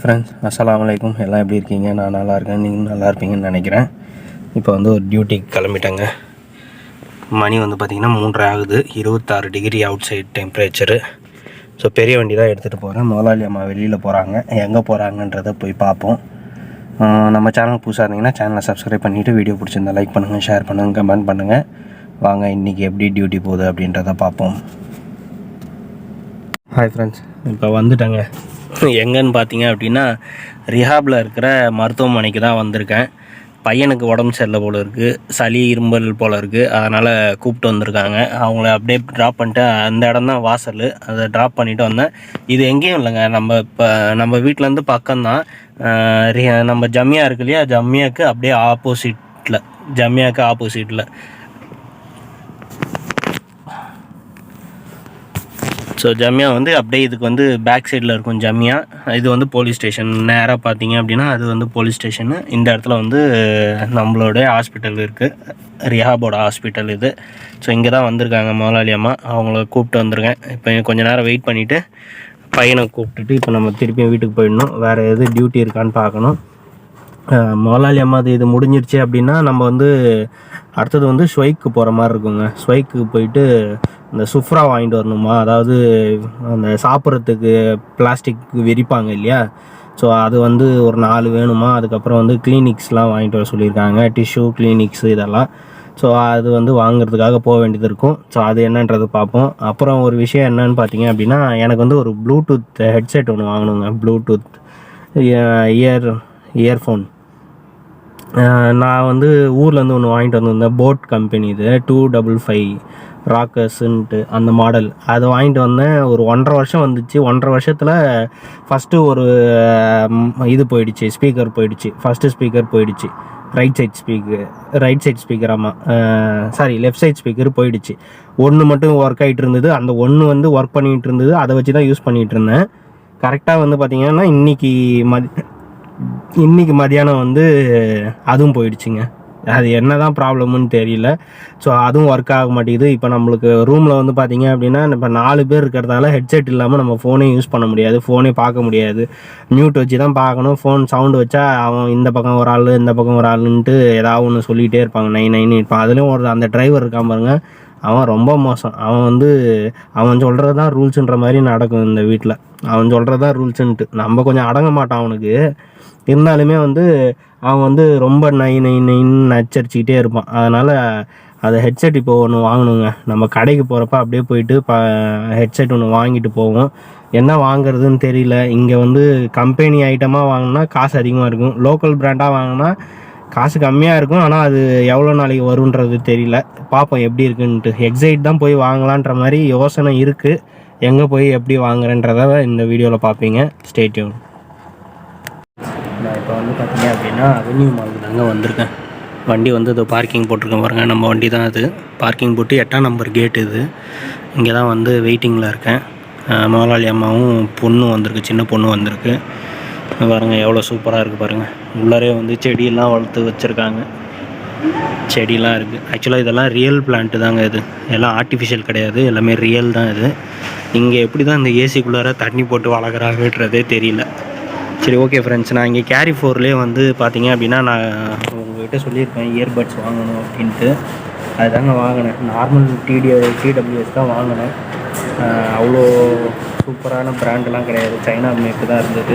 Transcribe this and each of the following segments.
Friends அஸ்லாம் வலைக்கும் எல்லாம் எப்படி இருக்கீங்க? நான் நல்லா இருக்கேன். நீங்களும் நல்லா இருப்பீங்கன்னு நினைக்கிறேன். இப்போ வந்து ஒரு டியூட்டிக்கு கிளம்பிட்டேங்க. மணி வந்து பார்த்திங்கன்னா மூன்றரை ஆகுது. இருபத்தாறு degree outside temperature so பெரிய வண்டி தான் எடுத்துகிட்டு போகிறேன் முதலாளி அம்மா வெளியில் போகிறாங்க எங்கே போகிறாங்கன்றதை போய் பார்ப்போம். நம்ம சேனல் புதுசாக இருந்தீங்கன்னா சேனலை சப்ஸ்கிரைப் பண்ணிவிட்டு வீடியோ பிடிச்சிருந்தா லைக் பண்ணுங்கள் ஷேர் பண்ணுங்கள் கமெண்ட் பண்ணுங்கள் வாங்க இன்றைக்கி எப்படி டியூட்டி போகுது அப்படின்றத பார்ப்போம். ஹாய் ஃப்ரெண்ட்ஸ் இப்போ வந்துட்டேங்க. எங்கன்னு பார்த்தீங்க அப்படின்னா ரிஹாபில் இருக்கிற மருத்துவமனைக்கு தான் வந்திருக்கேன். பையனுக்கு உடம்பு சரியில்லை போல் இருக்குது சளி இரும்பல் போல் இருக்குது அதனால் கூப்பிட்டு வந்திருக்காங்க. அவங்கள அப்படியே ட்ராப் பண்ணிட்டு அந்த இடம் தான் வாசல். அதை ட்ராப் பண்ணிட்டு வந்தேன். இது எங்கேயும் இல்லைங்க. நம்ம இப்போ நம்ம வீட்டிலேருந்து பக்கம்தான் நம்ம ஜம்மியா இருக்கு இல்லையா? ஜம்மியாவுக்கு அப்படியே ஆப்போசிட்டில் ஜம்மியாவுக்கு ஆப்போசிட்டில் ஸோ ஜம்யா வந்து அப்படியே இதுக்கு வந்து பேக் சைடில் இருக்கும் ஜம்யா. இது வந்து போலீஸ் ஸ்டேஷன் நேராக பார்த்தீங்க அப்படின்னா அது வந்து போலீஸ் ஸ்டேஷனு இந்த இடத்துல வந்து நம்மளோட ஹாஸ்பிட்டல் இருக்குது ரிஹாபோட ஹாஸ்பிட்டல் இது. ஸோ இங்கே தான் வந்திருக்காங்க முதலாளி அம்மா. அவங்கள கூப்பிட்டு வந்திருக்கேன். இப்போ கொஞ்சம் நேரம் வெயிட் பண்ணிவிட்டு பையனை கூப்பிட்டுட்டு இப்போ நம்ம திருப்பியும் வீட்டுக்கு போயிடணும். வேறு எது டியூட்டி இருக்கான்னு பார்க்கணும். முதலாளி அம்மா அது இது முடிஞ்சிருச்சு அப்படின்னா நம்ம வந்து அடுத்தது வந்து ஸ்வைக்கு போகிற மாதிரி இருக்குங்க. ஸ்வைக்கு போயிட்டு இந்த சுஃப்ரா வாங்கிட்டு வரணுமா? அதாவது அந்த சாப்பிட்றதுக்கு பிளாஸ்டிக் விரிப்பாங்க இல்லையா? ஸோ அது வந்து ஒரு நாலு வேணுமா? அதுக்கப்புறம் வந்து கிளினிக்ஸ்லாம் வாங்கிட்டு வர சொல்லியிருக்காங்க. டிஷ்யூ கிளினிக்ஸ் இதெல்லாம். ஸோ அது வந்து வாங்குறதுக்காக போக வேண்டியது இருக்கும். ஸோ அது என்னன்றது பார்ப்போம். அப்புறம் ஒரு விஷயம் என்னன்னு பார்த்தீங்க அப்படின்னா எனக்கு வந்து ஒரு ப்ளூடூத் ஹெட்செட் ஒன்று வாங்கணுங்க. ப்ளூடூத் இயர் இயர்ஃபோன் நான் வந்து ஊர்லேருந்து ஒன்று வாங்கிட்டு வந்திருந்தேன். போட் கம்பெனி இது. டூ டபுள் ஃபைவ் ராக்கர்ஸுன்ட்டு அந்த மாடல் அதை வாங்கிட்டு வந்தேன். ஒரு ஒன்றரை வருஷம் வந்துச்சு. ஒன்றரை வருஷத்தில் ஃபஸ்ட்டு ஒரு இது போயிடுச்சு. ஸ்பீக்கர் போயிடுச்சு. ஃபஸ்ட்டு ஸ்பீக்கர் போயிடுச்சு. Right side speaker right side speaker ஆமாம் சாரி லெஃப்ட் சைட் ஸ்பீக்கர் போயிடுச்சு. ஒன்று மட்டும் ஒர்க் ஆகிட்டு இருந்தது. அந்த ஒன்று வந்து ஒர்க் பண்ணிகிட்டு இருந்தது. அதை வச்சு தான் யூஸ் பண்ணிகிட்டு இருந்தேன் கரெக்டாக வந்து பார்த்தீங்கன்னா இன்னைக்கு மதி இன்றைக்கி மதியானம் வந்து அதுவும் போயிடுச்சுங்க. அது என்ன தான் ப்ராப்ளம்னு தெரியல. ஸோ அதுவும் ஒர்க் ஆக மாட்டேங்குது. இப்போ நம்மளுக்கு ரூமில் வந்து பார்த்தீங்க அப்படின்னா இப்போ நாலு பேர் இருக்கிறதால ஹெட்செட் இல்லாமல் நம்ம ஃபோனே யூஸ் பண்ண முடியாது. ஃபோனே பார்க்க முடியாது. மியூட் வச்சு தான் பார்க்கணும். ஃபோன் சவுண்டு வச்சா அவன் இந்த பக்கம் ஒரு ஆள் இந்த பக்கம் ஒரு ஆளுன்ட்டு ஏதாவது ஒன்று சொல்லிகிட்டே இருப்பாங்க. நைன் நைன் இருப்பான் அதுலேயும் ஒரு அந்த டிரைவர் இருக்கான் பாருங்க. அவன் ரொம்ப மோசம். அவன் வந்து அவன் சொல்கிறது தான் ரூல்ஸுன்ற மாதிரி நடக்கும் இந்த வீட்டில் அவன் சொல்கிறது தான் ரூல்ஸுன்ட்டு நம்ம கொஞ்சம் அடங்க மாட்டான் அவனுக்கு. இருந்தாலுமே வந்து அவன் வந்து ரொம்ப நை நை நைன்னு நச்சரிச்சிக்கிட்டே இருப்பான். அதனால் அது ஹெட்செட் இப்போ ஒன்று வாங்கணுங்க. நம்ம கடைக்கு போகிறப்ப அப்படியே போயிட்டு ப ஹெட்செட் ஒன்று வாங்கிட்டு போவோம். என்ன வாங்குறதுன்னு தெரியல. இங்கே வந்து கம்பெனி ஐட்டமாக வாங்கினா காசு அதிகமாக இருக்கும். லோக்கல் பிராண்டாக வாங்கினா காசு கம்மியாக இருக்கும். ஆனால் அது எவ்வளோ நாளைக்கு வருன்றது தெரியல. பார்ப்போம் எப்படி இருக்குன்ட்டு. எக்ஸைட் தான் போய் வாங்கலான்ற மாதிரி யோசனை இருக்குது எங்கே போய் எப்படி வாங்குறேன்றத இந்த வீடியோவில் பார்ப்பீங்க. ஸ்டேட்யூன் இப்போ வந்து பார்த்தீங்க அப்படின்னா அவென்யூ மாலுக்கு தாங்க வந்திருக்கேன். வண்டி வந்து இதோ பார்க்கிங் போட்டிருக்கேன் பாருங்க. நம்ம வண்டி தான் அது. பார்க்கிங் போட்டு எட்டாம் நம்பர் கேட்டு இது. இங்கே தான் வந்து வெயிட்டிங்கில் இருக்கேன். அஹ் முதலாளி அம்மாவும் பொண்ணும் வந்திருக்கு. சின்ன பொண்ணு வந்திருக்கு. பாருங்கள் எவ்வளோ சூப்பராக இருக்குது பாருங்கள் உள்ளாரே வந்து செடியெல்லாம் வளர்த்து வச்சுருக்காங்க. செடிலாம் இருக்குது ஆக்சுவலாக இதெல்லாம் ரியல் பிளான்ட்டு தாங்க இது. எல்லாம் ஆர்டிஃபிஷியல் கிடையாது. எல்லாமே ரியல் தான் இது. இங்கே எப்படி தான் இந்த ஏசிக்குள்ளார தண்ணி போட்டு வளர்க்குறாங்கன்றதே தெரியல. சரி ஓகே ஃப்ரெண்ட்ஸ் நான் இங்கே கேரி ஃபோர்லேயே வந்து பார்த்தீங்க அப்படின்னா நான் உங்கள்கிட்ட சொல்லியிருப்பேன் இயர்பட்ஸ் வாங்கணும் அப்படின்ட்டு. அதுதாங்க வாங்கினேன். நார்மல் டிடி டிடபிள்யூஎஸ் தான் வாங்கினேன். அவ்வளோ சூப்பரான பிராண்டெலாம் கிடையாது. சைனா மேக்கு தான் இருந்தது.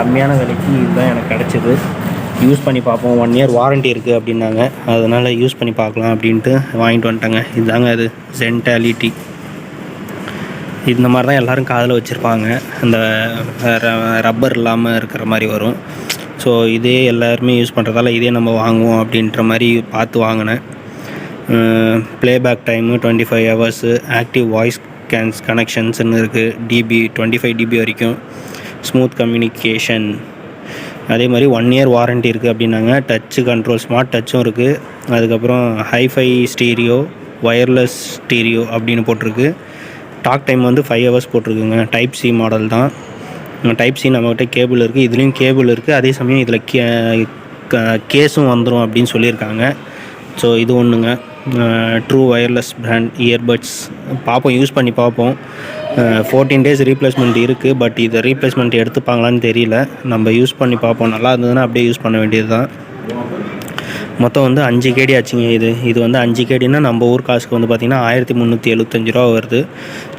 கம்மியான விலைக்கு இதுதான் எனக்கு கிடச்சிது. யூஸ் பண்ணி பார்ப்போம். ஒன் இயர் வாரண்ட்டி இருக்குது அப்படின்னாங்க. அதனால் யூஸ் பண்ணி பார்க்கலாம் அப்படின்ட்டு வாங்கிட்டு வந்துட்டாங்க. இதுதாங்க அது ஜென்டாலிட்டி இந்த மாதிரி தான் எல்லோரும் காதில் வச்சுருப்பாங்க. அந்த ர- ரப்பர் இல்லாமல் இருக்கிற மாதிரி வரும். ஸோ இதே எல்லாருமே யூஸ் பண்ணுறதால இதே நம்ம வாங்குவோம் அப்படின்ற மாதிரி பார்த்து வாங்கினேன். Playback time twenty five hours active voice Cannes கனெக்ஷன்ஸ்னு இருக்குது டிபி டுவெண்ட்டி ஃபைவ் டிபி வரைக்கும். ஸ்மூத் கம்யூனிகேஷன் அதே மாதிரி ஒன் இயர் வாரண்ட்டி இருக்குது அப்படின்னாங்க. டச்சு கண்ட்ரோல் ஸ்மார்ட் டச்சும் இருக்குது அதுக்கப்புறம் ஹைஃபை ஸ்டீரியோ ஒயர்லெஸ் ஸ்டீரியோ அப்படின்னு போட்டிருக்கு. டாக் டைம் வந்து ஃபைவ் ஹவர்ஸ் போட்டிருக்குங்க. டைப் சி மாடல் தான். டைப் சி நம்மக்கிட்ட கேபிள் இருக்குது இதுலேயும் கேபிள் இருக்குது அதே சமயம் இதில் கே கேஸும் வந்துடும் அப்படின்னு சொல்லியிருக்காங்க. ஸோ இது ஒன்றுங்க ட்ரூ ஒயர்லெஸ் பிராண்ட் இயர்பட்ஸ் பார்ப்போம் யூஸ் பண்ணி பார்ப்போம். ஃபோர்டீன் டேஸ் ரீப்ளேஸ்மெண்ட் இருக்குது பட் இதை ரீப்ளேஸ்மெண்ட் எடுத்துப்பாங்களான்னு தெரியல. நம்ம யூஸ் பண்ணி பார்ப்போம். நல்லா இருந்ததுன்னா அப்படியே யூஸ் பண்ண வேண்டியது தான் மொத்தம் வந்து அஞ்சு கேடி ஆச்சுங்க இது. இது வந்து அஞ்சு கேடினா நம்ம ஊர் காசுக்கு வந்து பார்த்திங்கன்னா ஆயிரத்தி முந்நூற்றி எழுபத்தஞ்சு ரூபா வருது.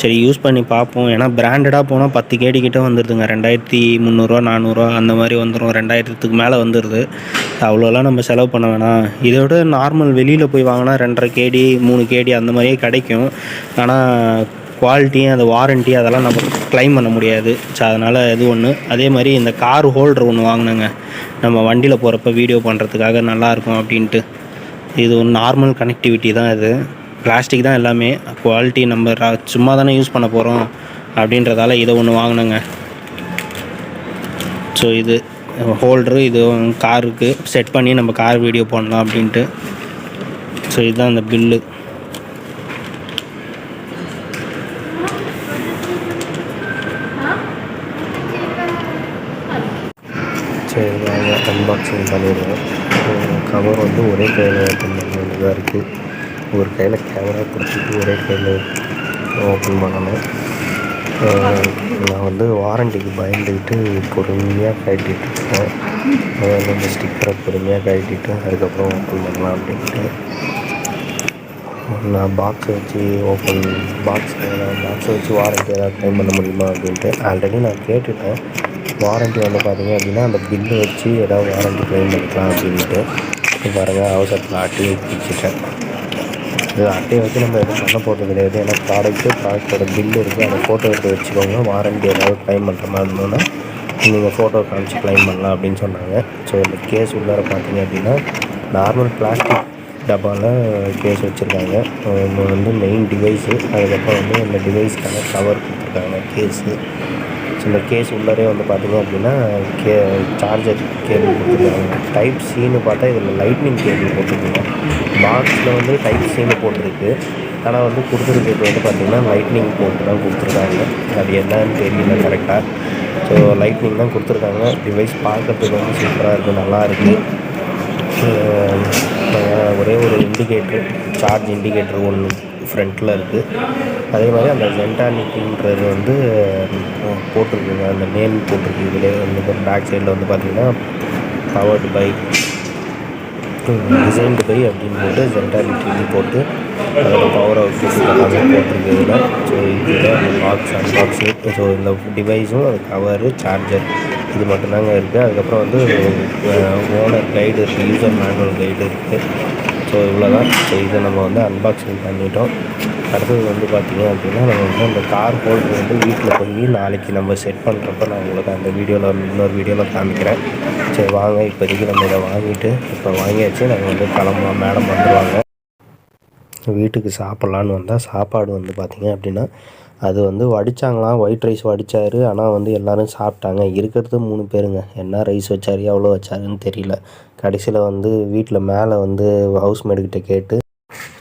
சரி யூஸ் பண்ணி பார்ப்போம் ஏன்னா பிராண்டடாக போனால் பத்து கேடி கிட்டே வந்துடுதுங்க ரெண்டாயிரத்தி முந்நூறுரூவா நானூறுரூவா அந்த மாதிரி வந்துடும் ரெண்டாயிரத்துக்கு மேலே வந்துடுது அவ்வளோலாம் நம்ம செலவு பண்ண வேணாம். இதோட நார்மல் வெளியில் போய் வாங்கினா ரெண்டரை கேடி மூணு கேடி அந்த மாதிரியே கிடைக்கும். ஆனால் குவாலிட்டி அந்த வாரண்ட்டி அதெல்லாம் நம்ம க்ளைம் பண்ண முடியாது. ஸோ அதனால் இது ஒன்று அதே மாதிரி இந்த கார் ஹோல்டர் ஒன்று வாங்கினேங்க. நம்ம வண்டியில் போகிறப்ப வீடியோ பண்ணுறதுக்காக நல்லாயிருக்கும் அப்படின்ட்டு. இது ஒரு நார்மல் கனெக்டிவிட்டி தான் இது. பிளாஸ்டிக் தான் எல்லாமே. குவாலிட்டி நம்ம சும்மா தானே யூஸ் பண்ண போகிறோம் அப்படின்றதால இதை ஒன்று வாங்கினேங்க. ஸோ இது ஹோல்டரு இது காருக்கு செட் பண்ணி நம்ம கார் வீடியோ பண்ணலாம் அப்படின்ட்டு. ஸோ இதுதான் அந்த பில்லு சரி வாங்க அன்பாக்சிங் பண்ணிடுவோம். கவர் வந்து ஒரே கையில் ஓப்பன் பண்ண வேண்டியதாக இருக்குது ஒரு கையில் கேமரா பிடிச்சிட்டு ஒரே கையில் ஓப்பன் பண்ணணும். நான் வந்து வாரண்டிக்கு பயந்துக்கிட்டு பொறுமையாக கழட்டிட்டு இருக்கேன். அதாவது அந்த ஸ்டிக்கரை பொறுமையாக கழட்டிட்டு அதுக்கப்புறம் ஓப்பன் பண்ணலாம் அப்படின்ட்டு. நான் பாக்ஸை வச்சு ஓப்பன் பாக்ஸ் பாக்ஸை வச்சு வாரண்டி ஏதாவது க்ளைம் பண்ண முடியுமா அப்படின்ட்டு ஆல்ரெடி நான் கேட்டுட்டேன். வாரண்ட்டி வந்து பார்த்தீங்க அப்படின்னா அந்த பில்லு வச்சு ஏதாவது வாரண்ட்டி க்ளைம் பண்ணிக்கலாம் அப்படின்ட்டு பாருங்கள் அவசரத்தில் அட்டையை பிடிச்சிட்டேன். இது அட்டையை வச்சு நம்ம எதுவும் பண்ண போகிறது கிடையாது. ஏன்னா ப்ராடக்ட்டு ப்ராடக்ட்டோட பில்லு இருக்குது அந்த ஃபோட்டோ எடுத்து வச்சுக்கோங்க. வாரண்ட்டி ஏதாவது க்ளைம் பண்ணுற மாதிரி இருந்தோன்னா நீங்கள் ஃபோட்டோ காமிச்சு க்ளைம் பண்ணலாம் அப்படின்னு சொன்னாங்க. ஸோ இந்த கேஸ் உள்ளார பார்த்தீங்க அப்படின்னா நார்மல் பிளாஸ்டிக் டப்பாவில் கேஸ் வச்சுருக்காங்க. ஒன்று வந்து மெயின் டிவைஸு அதுக்கப்புறம் வந்து அந்த டிவைஸ்க்கான கவர் கொடுத்துருக்காங்க கேஸு ஸோ இந்த கேஸ் உள்ளரே வந்து பார்த்தீங்க அப்படின்னா கே சார்ஜர் கேபிள் கொடுத்துருக்காங்க. டைப் சீனு பார்த்தா இதில் லைட்னிங் கேபிள் போட்டிருக்காங்க பாக்ஸில் வந்து டைப் சீனு போட்டிருக்கு. ஆனால் வந்து கொடுத்துருக்கிறது வந்து பார்த்திங்கன்னா லைட்னிங் போட்டு தான் கொடுத்துருக்காங்க. அது என்னன்னு தெரியல கரெக்டாக ஸோ லைட்னிங் தான் கொடுத்துருக்காங்க. டிவைஸ் பார்க்கறதுக்கு வந்து சூப்பராக இருக்குது நல்லா இருக்குது ஒரே ஒரு இண்டிகேட்டர் சார்ஜ் இண்டிகேட்டர் ஒன்று ஃப்ரண்ட்டில் இருக்குது அதே மாதிரி அந்த ஜென்டானிக்குன்றது வந்து போட்டிருக்குங்க. அந்த நேம் போட்டிருக்கு. இதிலே வந்து பேக் சைடில் வந்து பார்த்தீங்கன்னா பவர்டு பை டிசைன்டு பை அப்படின்னு போட்டு ஜென்டானிக்கு போட்டு அதோட பவர் அவுட்புட் எல்லாமே போட்டிருக்கு இதில். ஸோ இதுதான் அந்த பாக்ஸ் அன்பாக்ஸு ஸோ இந்த டிவைஸும் அது கவரு சார்ஜர் இது மட்டும்தாங்க இருக்குது அதுக்கப்புறம் வந்து ஓனர் கைடு இருக்குது யூசர் மேனுவல் கைடு இருக்குது ஸோ இவ்வளோ தான் ஸோ இதை நம்ம வந்து அன்பாக்சிங் பண்ணிட்டோம். அடுத்தது வந்து பார்த்திங்க அப்படின்னா நம்ம வந்து அந்த கார் ஹோல்டர் வந்து வீட்டில் போய் நாளைக்கு நம்ம செட் பண்ணுறப்ப நான் உங்களுக்கு அந்த வீடியோவில் இன்னொரு வீடியோவில் காமிக்கிறேன். சரி வாங்க. இப்போதைக்கு நம்ம இதை வாங்கிட்டு இப்போ வாங்கியாச்சு. நாங்கள் வந்து கிளம்புவோம். மேடம் வந்துடுவாங்க வீட்டுக்கு சாப்பிட்லான்னு வந்தால் சாப்பாடு வந்து பார்த்திங்க அப்படின்னா அது வந்து வடித்தாங்களாம் ஒயிட் ரைஸ் வடித்தார் ஆனால் வந்து எல்லோரும் சாப்பிட்டாங்க. இருக்கிறது மூணு பேருங்க. என்ன ரைஸ் வச்சார் எவ்வளோ வச்சாருன்னு தெரியல. கடைசியில் வந்து வீட்டில் மேலே வந்து ஹவுஸ் மேடுக்கிட்ட கேட்டு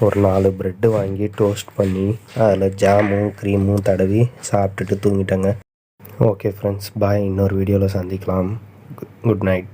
ஒரு நாலு ப்ரெட்டு வாங்கி டோஸ்ட் பண்ணி அதில் ஜாமும் க்ரீமும் தடவி சாப்பிட்டுட்டு தூங்கிட்டேங்க. ஓகே ஃப்ரெண்ட்ஸ் பாய் இன்னொரு வீடியோவில் சந்திக்கலாம். Good night